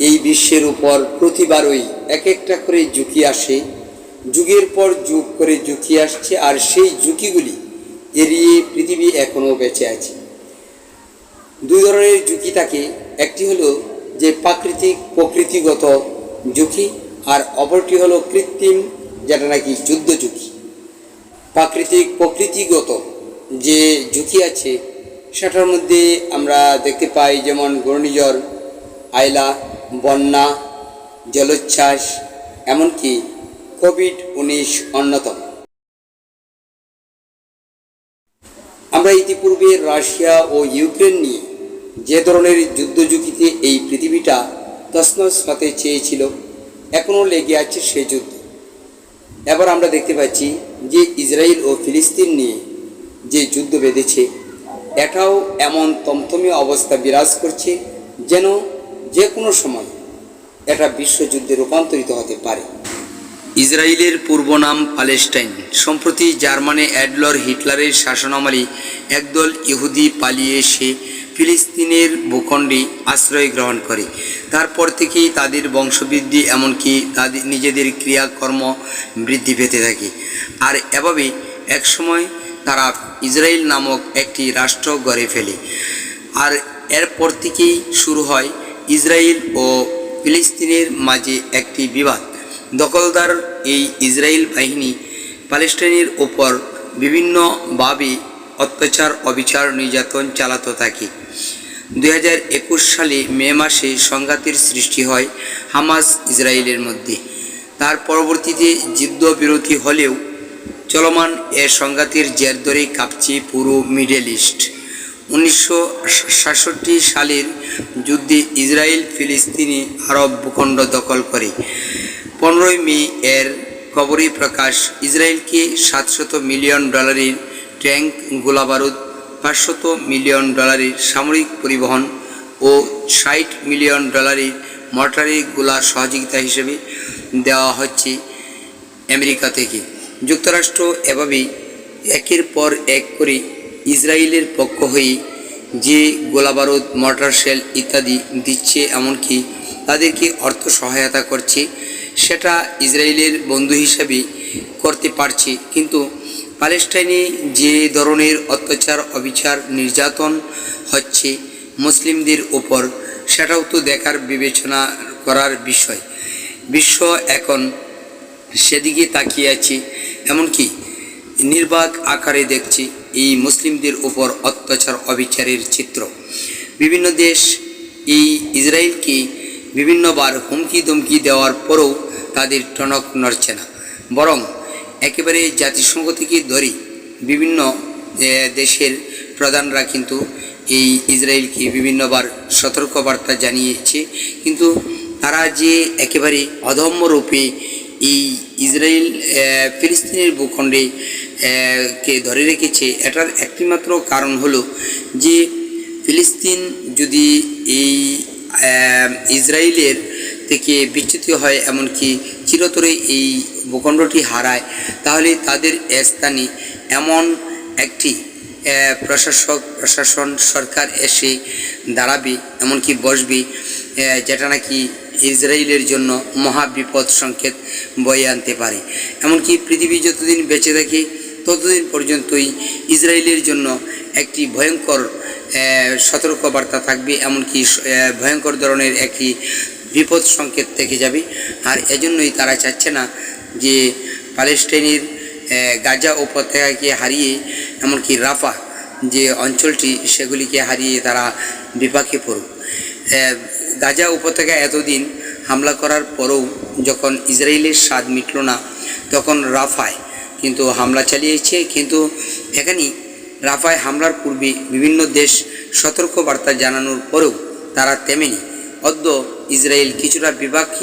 এই বিশ্বের উপর প্রতিবারই এক একটা করে ঝুঁকি আসে। যুগের পর যুগ করে ঝুঁকি আসছে আর সেই ঝুঁকিগুলি এড়িয়ে পৃথিবী এখনও বেঁচে আছে। দুই ধরনের ঝুঁকি থাকে। একটি হলো যে প্রাকৃতিক প্রকৃতিগত ঝুঁকি আর অপরটি হলো কৃত্রিম, যেটা নাকি যুদ্ধ ঝুঁকি। প্রাকৃতিক প্রকৃতিগত যে ঝুঁকি আছে, সেটার মধ্যে আমরা দেখতে পাই যেমন ঘূর্ণিঝড় আয়লা বন্যা, জলোচ্ছ্বাস, এমনকি কোভিড উনিশ অন্যতম। আমরা ইতিপূর্বে রাশিয়া ও ইউক্রেন নিয়ে যে ধরনের যুদ্ধ ঝুঁকিতে এই পৃথিবীটা তসনস হতে চেয়েছিল, এখনও লেগে আছে সেই যুদ্ধ। এবার আমরা দেখতে পাচ্ছি যে ইসরায়েল ও ফিলিস্তিন নিয়ে যে যুদ্ধ বেঁধেছে, এটাও এমন তমতমে অবস্থা বিরাজ করছে যেন যে কোনো সময় এটা বিশ্বযুদ্ধে রূপান্তরিত হতে পারে। ইসরায়েলের পূর্ব নাম প্যালেস্টাইন সম্প্রতি জার্মানি অ্যাডলর হিটলারের শাসনামলে একদল ইহুদি পালিয়ে এসে ফিলিস্তিনের ভূখণ্ডে আশ্রয় গ্রহণ করে। তারপর থেকেই তাদের বংশবৃদ্ধি এমনকি তাদের নিজেদের ক্রিয়াকর্ম বৃদ্ধি পেতে থাকে। আর এভাবে একসময় তারা ইসরায়েল নামক একটি রাষ্ট্র গড়ে ফেলে। আর এরপর থেকেই শুরু হয় ইসরায়েল ও ফিলিস্তিনের মাঝে একটি বিবাদ। দখলদার এই ইসরায়েল বাহিনী প্যালেস্টাইনের ওপর বিভিন্নভাবে অত্যাচার, অবিচার, নির্যাতন চালাতে থাকে। দুই হাজার একুশ সালে মে মাসে সংঘাতের সৃষ্টি হয় হামাস ইসরায়েলের মধ্যে। তার পরবর্তীতে যুদ্ধবিরতি হলেও চলমান এ সংঘাতের জের ধরে কাঁপছে পুরো মিডল ইস্ট। উনিশশো সাতষট্টি সালের যুদ্ধে ইসরায়েল ফিলিস্তিনি আরব ভূখণ্ড দখল করে। পনেরোই মে এর খবরে প্রকাশ, ইসরায়েলকে সাতশত মিলিয়ন ডলারের ট্যাঙ্ক গোলাবারুদ, পাঁচশত মিলিয়ন ডলারের সামরিক পরিবহন ও ষাট মিলিয়ন ডলারের মর্টারি গোলা সহযোগিতা হিসেবে দেওয়া হচ্ছে আমেরিকা থেকে। যুক্তরাষ্ট্র এভাবেই একের পর এক করে ইসরায়েলের পক্ষ হয়ে যে গোলাবারুদ, মর্টার শেল ইত্যাদি দিচ্ছে এমনকি তাদেরকে অর্থ সহায়তা করছে, সেটা ইসরায়েলের বন্ধু হিসাবে করতে পারছে। কিন্তু প্যালেস্টাইনে যে ধরনের অত্যাচার, অবিচার, নির্যাতন হচ্ছে মুসলিমদের ওপর সেটাও তো দেখার বিবেচনা করার বিষয়। বিশ্ব এখন সেদিকে তাকিয়ে আছে, এমনকি নির্বাক আকারে দেখছি। এই মুসলিমদের উপর অত্যাচার, অবিচারের চিত্র। বিভিন্ন দেশ এই ইসরায়েলকে বিভিন্নবার হুমকি দমকি দেওয়ার পরেও তাদের টনক নড়ছে না। বরং একেবারে জাতিসংঘ থেকে ধরে বিভিন্ন দেশের প্রধানরা কিন্তু এই ইসরায়েলকে বিভিন্নবার সতর্কবার্তা জানিয়েছে। কিন্তু তারা যে একেবারে অধম্য রূপে এই ইসরায়েল ফিলিস্তিনের ভূখণ্ডে কে ধরে রেখেছে, এটার একটিমাত্র কারণ হলো যে ফিলিস্তিন যদি এই ইসরায়েলের থেকে বিচ্যুত হয় এমনকি চিরতরে এই ভূখণ্ডটি হারায়, তাহলে তাদের স্থানে এমন একটি প্রশাসক, প্রশাসন সরকার এসে দাঁড়াবে, এমনকি বসবে যেটা নাকি ইসরায়েলের জন্য মহা বিপদ সংকেত বয়ে আনতে পারে। এমনকি পৃথিবী যতদিন বেঁচে থাকে ততদিন পর্যন্তই ইসরায়েলের জন্য একটি ভয়ঙ্কর সতর্কবার্তা থাকবে, এমনকি ভয়ঙ্কর ধরনের একটি বিপদ সংকেত থেকে যাবে। আর এজন্যই তারা চাচ্ছে না যে প্যালেস্টাইনের গাজা উপত্যকাকে হারিয়ে, এমনকি রাফা যে অঞ্চলটি, সেগুলিকে হারিয়ে তারা বিপাকে পড়ুক। গাজা উপত্যকা এতদিন হামলা করার পরেও যখন ইসরায়েলের স্বাদ মিটল না, তখন রাফায় কিন্তু হামলা চালিয়েছে। কিন্তু এখানে রাফায় হামলার পূর্বে বিভিন্ন দেশ সতর্কবার্তা জানানোর পরেও তারা তেমনি অদ্য ইসরায়েল কিছুটা বিপাক